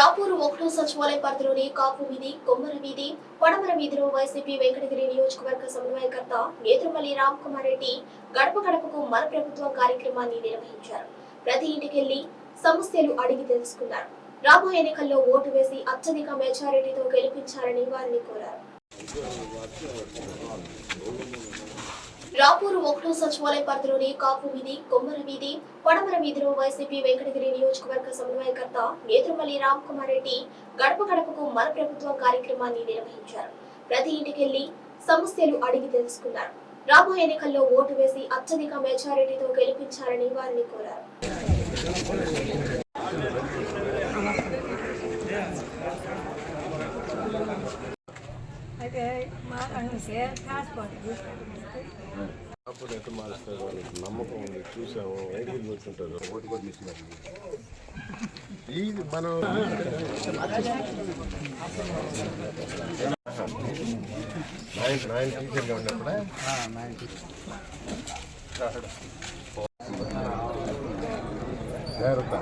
రాపూరు ఒకటో సచివాలయ పరిధిలోని కాపు వీధి కొమ్మర వీధి పడమర వీధిలో వైసీపీ వెంకటగిరి నియోజకవర్గ సమన్వయకర్త నేత్రమల్లి రామ్ కుమార్ రెడ్డి గడప గడపకు మన ప్రభుత్వం కార్యక్రమాన్ని నిర్వహించారు. ప్రతి ఇంటికెళ్ళి సమస్యలు అడిగి తెలుసుకున్నారు. రాబోయే ఎన్నికల్లో ఓటు వేసి అత్యధిక మెజారిటీతో గెలిపించాలని వారిని కోరారు. రాపూరు ఒకటో సచివాలయ పరిధిలోని కాపు వీధి కొమ్మర వీధి పడమర వీధిలో వైసీపీ వెంకటగిరి నియోజకవర్గ సమన్వయకర్త నేత్రమల్లి రామ్ కుమార్ రెడ్డి గడప గడపకు మన ప్రభుత్వం కార్యక్రమాన్ని నిర్వహించారు. ప్రతి ఇంటికెళ్ళి సమస్యలు అడిగి తెలుసుకున్నారు. రాబోయే ఎన్నికల్లో ఓటు వేసి అత్యధిక మెజారిటీతో గెలిపించాలని వారిని కోరారు. అప్పుడు ఎట్లా మారుస్తారు వాళ్ళకి నమ్మకం ఉంది చూసాము ఐడియల్ కూర్చుంటారు ఓటు కూడా తీసుకున్నారు ఇది మనం నైన్ నైన్ టీచర్గా ఉన్నప్పుడే జాగ్రత్త